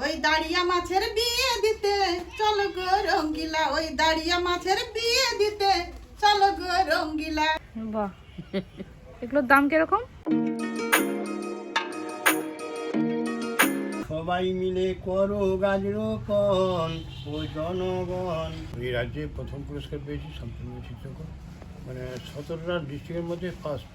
ওই দাঁড়িয়া মাছের বিয়ে দিতে। চলো গো রঙ্গিলা ওই দাঁড়িয়া মাছের বিয়ে দিতে। চলো গো রঙ্গিলা। বাহ। এগুলোর দাম কীরকম? সবাই মিলে করো গাছ রোপণ ও জনগণ। এই রাজ্যে প্রথম পুরস্কার পেয়েছি সম্পূর্ণ চিত্রকর। মানে সতেরোটা ডিস্ট্রিক্টের মধ্যে ফার্স্ট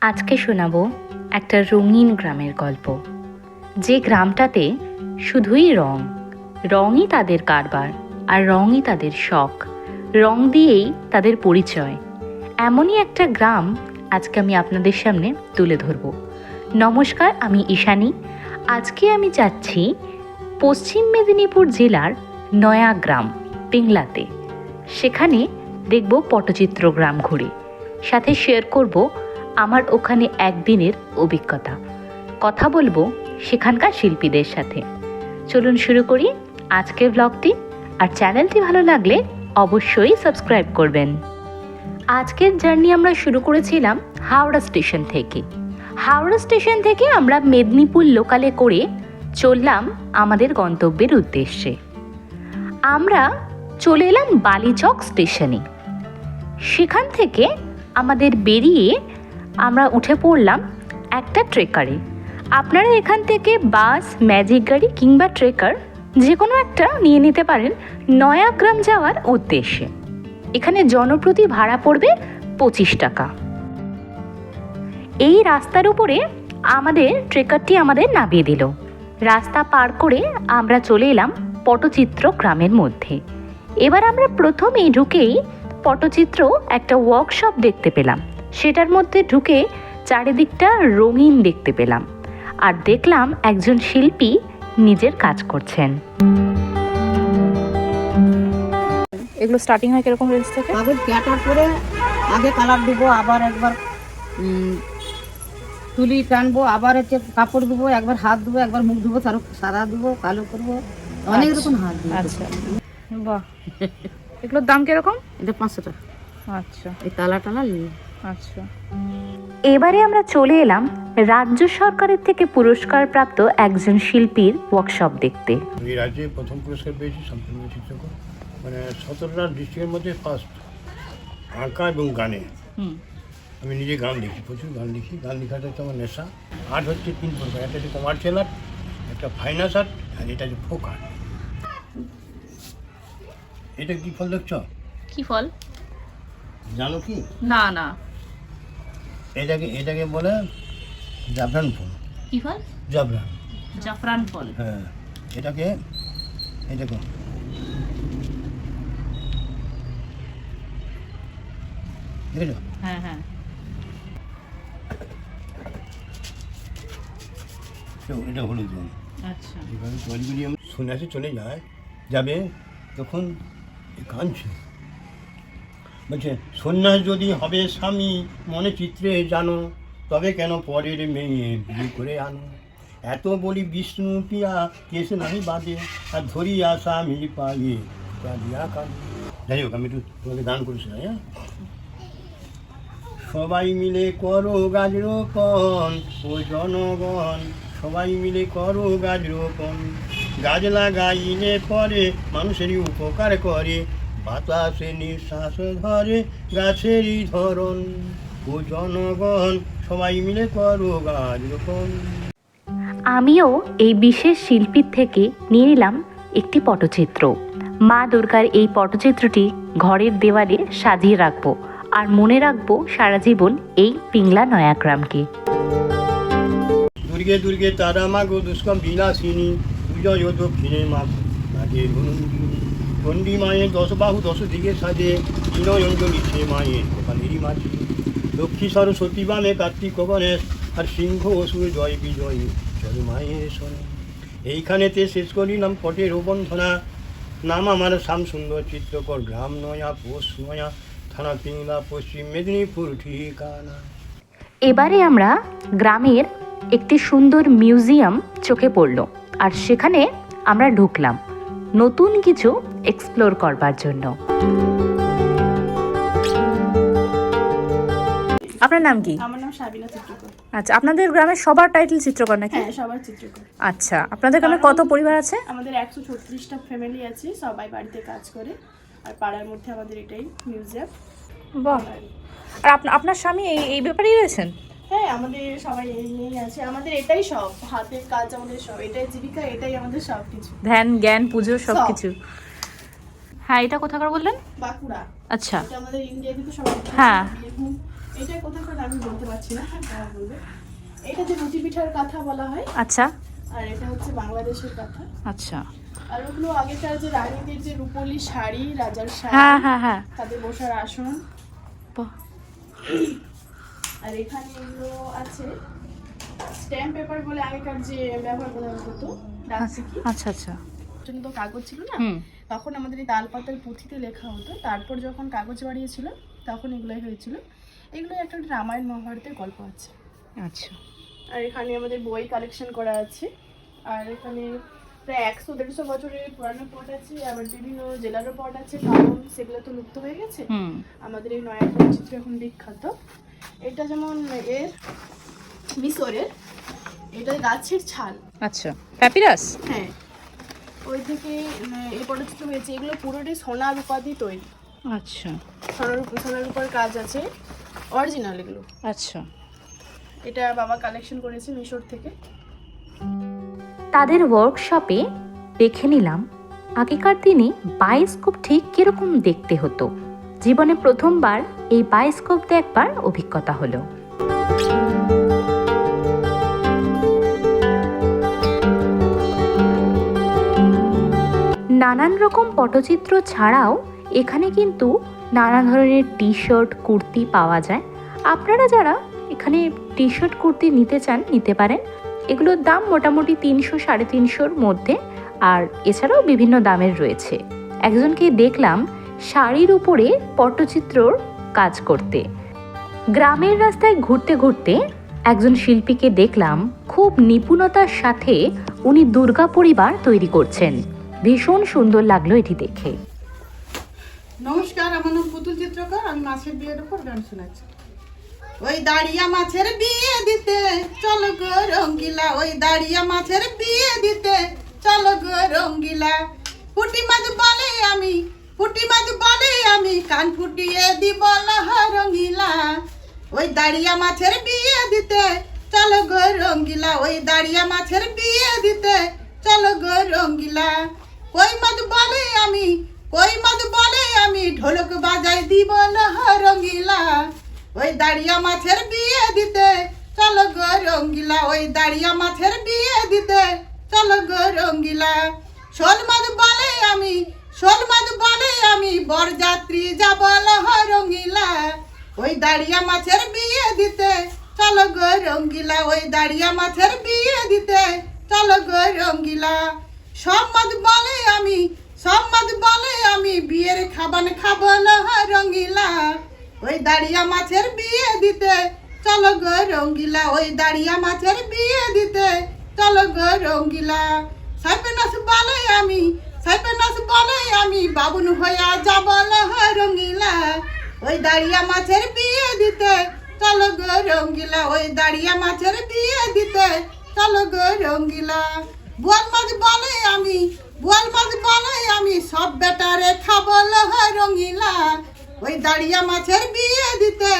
আজকে শোনাব একটা রঙিন গ্রামের গল্প। যে গ্রামটাতে শুধুই রং, রঙই তাদের কারবার আর রঙই তাদের শখ। রং দিয়েই তাদের পরিচয়। এমনই একটা গ্রাম আজকে আমি আপনাদের সামনে তুলে ধরব। নমস্কার, আমি ঈশানী। আজকে আমি যাচ্ছি পশ্চিম মেদিনীপুর জেলার নয়া গ্রাম, পিংলাতে। সেখানে দেখব পটচিত্র গ্রাম ঘুরে। সাথে শেয়ার করব আমার ওখানে একদিনের অভিজ্ঞতা। কথা বলব সেখানকার শিল্পীদের সাথে। চলুন শুরু করি আজকের ব্লগটি আর চ্যানেলটি ভালো লাগলে অবশ্যই সাবস্ক্রাইব করবেন। আজকের জার্নি আমরা শুরু করেছিলাম হাওড়া স্টেশন থেকে। হাওড়া স্টেশন থেকে আমরা মেদিনীপুর লোকালে করে চললাম আমাদের গন্তব্যের উদ্দেশ্যে। আমরা চলে এলাম বালিচক স্টেশনে সেখান থেকে আমাদের বেরিয়ে আমরা উঠে পড়লাম একটা ট্রেকারে। আপনারা এখান থেকে বাস ম্যাজিক গাড়ি কিংবা ট্রেকার যে কোনো একটা নিয়ে নিতে পারেন নয়াগ্রাম যাওয়ার উদ্দেশ্যে। এখানে জনপ্রতি ভাড়া পড়বে পঁচিশ টাকা। এই রাস্তার উপরে আমাদের ট্রেকারটি আমাদের নামিয়ে দিল। রাস্তা পার করে আমরা চলে এলাম পটচিত্র গ্রামের মধ্যে। এবার আমরা প্রথমেই ঢুকেই পটচিত্র একটা ওয়ার্কশপ দেখতে পেলাম। সেটার মধ্যে ঢুকে চারিদিকটা রঙিন দেখতে পেলাম আর দেখলাম একজন শিল্পী নিজের কাজ করছেন। এগুলো স্টার্টিং হয় কীরকম রেঞ্জ থেকে? কাগজ কাটার পরে আগে কালার দেবো আবার একবার তুলি টানবো আবার হচ্ছে কাপড় দেবো একবার হাত দেবো একবার মুখ দেবো তার সাদা দেবো কালো করব অনেক রকম হাত দেবো আচ্ছা। বাহ। এগুলোর দাম কীরকম? এটা পাঁচশো টাকা। আচ্ছা। এই তালা টালা নিয়ে। আচ্ছা। এবারে আমরা চলে এলাম রাজ্য সরকারের থেকে পুরস্কার প্রাপ্ত একজন শিল্পীর ওয়ার্কশপ দেখতে। এই রাজ্যে প্রথম পুরস্কার পেয়েছি সম্পূর্ণ চিত্রকর মানে সতেরোটা ডিস্ট্রিক্টের মধ্যে ফার্স্ট আঁকা এবং গানে। আমি নিজে গান লিখি প্রচুর গান লিখি। গান লেখাটা হচ্ছে আমার নেশা। আর্ট হচ্ছে তিন প্রকার। একটা হচ্ছে কমার্শিয়াল আর্ট একটা ফাইনান্স আর্ট আর এটা হচ্ছে ফোক আর্ট এটা কি ফল দেখছ? কি ফল? জানো কি? না না। এটাকে এটাকে বলে জাফরান ফল। কি ফল? জাফরান। জাফরান ফল। হ্যাঁ এটাকে এই দেখেছ? হ্যাঁ হ্যাঁ। এটা হলুদ রঙ। আচ্ছা। জলগুলি সন্ন্যাসে চলে যায় যাবে তখন কাঁদছে বলছে, সন্ন্যাস যদি হবে স্বামী, মনে চিত্রে জানো, তবে কেন পরের মেয়ে বিয়ে করে আনো? এত বলি বিষ্ণু পিয়া, কেসে নাহি বাদে আর ধরিয়া স্বামী পাইয়ে যাই হোক, আমি একটু তোমাকে দান করেছিলাম হ্যাঁ? সবাই মিলে করো গাছ রোপণ, ও জনগণ, সবাই মিলে করো গাছ রোপণ। গাছ লাগাইলে পরে মানুষেরই উপকার করে বাতাসে নিঃশ্বাস ধরে গাছেরই ধরন। ও জনগণ সবাই মিলে করো গাছ রোপণ। আমিও এই বিশেষ শিল্পীর থেকে নিয়ে নিলাম একটি পটচিত্র। মা দুর্গার এই পটচিত্রটি ঘরের দেওয়ালে সাজিয়ে রাখব আর মনে রাখব সারা জীবন এই পিংলা নয়াগ্রামকে। দুর্গে দুর্গে তারা দুষ্কম বিলাসিনী দক্ষিণে মাগো মাঝে নন্দিনী চণ্ডী মায়ের দশ বাহু দশ দিকে সাজে অঞ্জলি সে মায়ের কপালেরই মাঝে। লক্ষ্মী সরস্বতী বামে কার্তিক গণেশ আর সিংহ অসুর জয় বিজয় জয় মায়ের শোনে এইখানেতে শেষ করিলাম পটের বন্ধনা। নাম আমার শ্যাম সুন্দর চিত্রকর, গ্রাম নয়া, পোষ নয়া, থানা পিংলা পশ্চিম মেদিনীপুর, ঠিকানা। এবারে আমরা গ্রামের একটি সুন্দর মিউজিয়াম চোখে পড়ল, আর সেখানে আমরা ঢুকলাম। নতুন কিছু এক্সপ্লোর করবার জন্য। আপনার নাম কি? আমার নাম শাবিনা চিত্রকর। আচ্ছা আপনাদের গ্রামে সবার টাইটেল চিত্রকর নাকি? হ্যাঁ সবার চিত্রকর। আচ্ছা আপনাদের গ্রামে কত পরিবার আছে? আমাদের একশো ছত্রিশটা ফ্যামিলি আছে সবাই বাড়িতে কাজ করে আর পাড়ার মধ্যে আমাদের এটাই মিউজিয়াম বাহ। আর আপনার স্বামী এই এই ব্যাপারেই রয়েছেন? হ্যাঁ আমাদের সবাই এই নিয়েই আছে। আমাদের এটাই সব হাতের কাজ আমাদের সব এটাই জীবিকা এটাই আমাদের সব কিছু ধ্যান জ্ঞান পুজো সব সব। কিছু হ্যাঁ এটা কোথাকার বললেন? বাঁকুড়া। আচ্ছা। এটা আমাদের ইন্ডিয়াতে তো সবাই হ্যাঁ। এটা কোথাকার আমি বলতে পারছি না তারা বলবে। এটা যে রুটি পিঠার কথা বলা হয় আচ্ছা। আর এটা হচ্ছে বাংলাদেশের কথা। আচ্ছা। আর ওগুলো আগেকার যে রানীদের যে রূপলি শাড়ি রাজার শাড়ি হ্যাঁ হ্যাঁ হ্যাঁ। তাদের বসার আসন। আর এখানে এগুলো আছে। স্ট্যাম্প পেপার বলে আগেকার যে ব্যবহার করা হতো আচ্ছা আচ্ছা। জন্য কাগজ ছিল না? তখন আমাদের এই তালপাতার পুঁথিতে লেখা হতো। তারপর যখন কাগজ বাড়িয়েছিল তখন এগুলোই হয়েছিল। এগুলো একটা রামায়ণ মহাভারতের গল্প আছে। আচ্ছা। আর এখানে আমাদের বই কালেকশন করা আছে। আর এখানে প্রায় একশো দেড়শো বছরের পুরানো পট আছে। আবার বিভিন্ন জেলারও পট আছে। কারণ সেগুলো তো লুপ্ত হয়ে গেছে। আমাদের এই নয়াপুর চিত্র এখন বিখ্যাত। এটা যেমন এর মিশরের এটা গাছের ছাল। আচ্ছা প্যাপিরাস হ্যাঁ। ওই থেকে এই পটচিত্র হয়েছে। এগুলো পুরোটাই সোনার উপাধি তৈরি। আচ্ছা। সোনার সোনার উপর কাজ আছে। অরিজিনাল এগুলো। আচ্ছা। এটা বাবা কালেকশন করেছে মিশর থেকে। তাদের ওয়ার্কশপে দেখে নিলাম আগেকার দিনে বায়োস্কোপ ঠিক কীরকম দেখতে হতো। জীবনে প্রথমবার এই বায়োস্কোপ দেখবার অভিজ্ঞতা হলো। নানান রকম পটচিত্র ছাড়াও এখানে কিন্তু নানা ধরনের টি শার্ট কুর্তি পাওয়া যায়। আপনারা যারা এখানে টি শার্ট কুর্তি নিতে চান, নিতে পারেন। এগুলোর দাম মোটামুটি তিনশো, সাড়ে তিনশোর মধ্যে আর এছাড়াও বিভিন্ন দামের রয়েছে। একজনকে দেখলাম শাড়ির উপরে পটচিত্রর কাজ করতে। গ্রামের রাস্তায় ঘুরতে ঘুরতে একজন শিল্পীকে দেখলাম খুব নিপুণতার সাথে উনি দুর্গা পরিবার তৈরি করছেন। ভীষণ সুন্দর লাগল এটি দেখে। নমস্কার, আমার নাম পুতুল চিত্রকর। আমি মাছের বিয়ের উপর গান শোনাচ্ছি। ওই দাঁড়িয়া মাছের বিয়ে দিতে চলো গো রঙ্গিলা। ওই দাঁড়িয়া মাছের বিয়ে দিতে চলো গো রঙ্গিলা। পুটি মাছ বলে আমি, পুটি মাছ বলে আমি কান ফুটিয়ে দিব লাহা রঙ্গিলা ওই দাঁড়িয়া মাছের বিয়ে দিতে, চলো গো রঙ্গিলা। ওই দাঁড়িয়া মাছের বিয়ে দিতে, চলো গো রঙ্গিলা। কই মাছ বলে আমি, কই মাছ বলে আমি, ঢোলক বাজাই দিব লাহা রঙ্গিলা ওই দাঁড়িয়া মাছের বিয়ে দিতে, চলো গো রঙ্গিলা। ওই দাঁড়িয়া মাছের বিয়ে দিতে, চলো গো রঙ্গিলা। শোল মাছ বলে আমি, শোল মাছ বলে আমি বরযাত্রী যাব লাহা রঙ্গিলা ওই দাঁড়িয়া মাছের বিয়ে দিতে। চলো গো রঙ্গিলা, ওই দাঁড়িয়া মাছের বিয়ে দিতে। চলো গো রঙ্গিলা। সব মাছ বলে আমি সব মাছ বলে আমি বিয়ের খাবান খাব না রঙ্গিলা ওই দাঁড়িয়া মাছের বিয়ে দিতে। চলো গো রঙ্গিলা, ওই দাঁড়িয়া মাছের বিয়ে দিতে। চলো গো রঙ্গিলা। সাইপেনাস বলে আমি সাইপেনাস বলে আমি বাবুন হইয়া যাব না রঙ্গিলা ওই দাঁড়িয়া মাছের বিয়ে দিতে চলো গো রঙ্গিলা ওই দাঁড়িয়া মাছের বিয়ে দিতে চলো গো রঙ্গিলা বোয়াল মাছ বলে আমি বোয়াল মাছ বলে আমি সব বেটারে খাব লোহা রঙ্গিলা ওই দাঁড়িয়া মাছের বিয়ে দিতে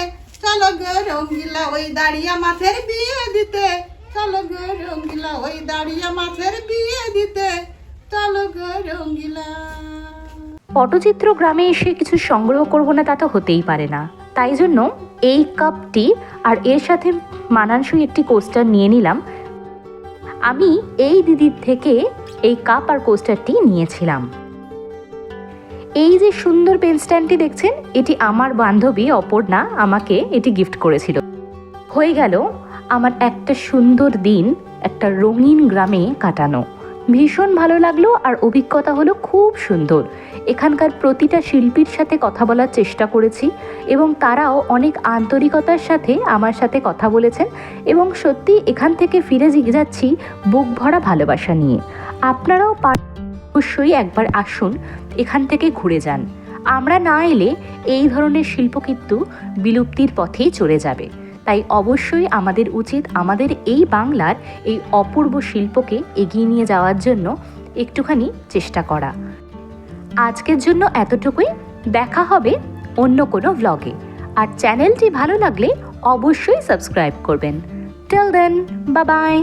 চলো গো রঙ্গিলা ওই দাঁড়িয়া মাছের বিয়ে দিতে চলো গো রঙ্গিলা ওই দাঁড়িয়া মাছের বিয়ে দিতে পটচিত্র গ্রামে এসে কিছু সংগ্রহ করব না তা তো হতেই পারে না। তাই জন্য এই কাপটি আর এর সাথে মানানসই একটি কোস্টার নিয়ে নিলাম। আমি এই দিদির থেকে এই কাপ আর কোস্টারটি নিয়েছিলাম। এই যে সুন্দর পেন স্ট্যান্ডটি দেখছেন, এটি আমার বান্ধবী অপর্ণা আমাকে এটি গিফট করেছিল। হয়ে গেল আমার একটা সুন্দর দিন একটা রঙিন গ্রামে কাটানো। ভীষণ ভালো লাগল আর অভিজ্ঞতা হলো খুব সুন্দর। এখানকার প্রতিটা শিল্পীর সাথে কথা বলার চেষ্টা করেছি এবং তারাও অনেক আন্তরিকতার সাথে আমার সাথে কথা বলেছেন এবং সত্যি এখান থেকে ফিরে যাচ্ছি বুক ভরা ভালোবাসা নিয়ে। আপনারাও অবশ্যই একবার আসুন, এখান থেকে ঘুরে যান। আমরা না এলে এই ধরনের শিল্প কিন্তু বিলুপ্তির পথেই চলে যাবে। তাই অবশ্যই আমাদের উচিত আমাদের এই বাংলার এই অপূর্ব শিল্পকে এগিয়ে নিয়ে যাওয়ার জন্য একটুখানি চেষ্টা করা। আজকের জন্য এতটুকুই। দেখা হবে অন্য কোনো ব্লগে আর চ্যানেলটি ভালো লাগলে অবশ্যই সাবস্ক্রাইব করবেন। টেল দেন বা বাই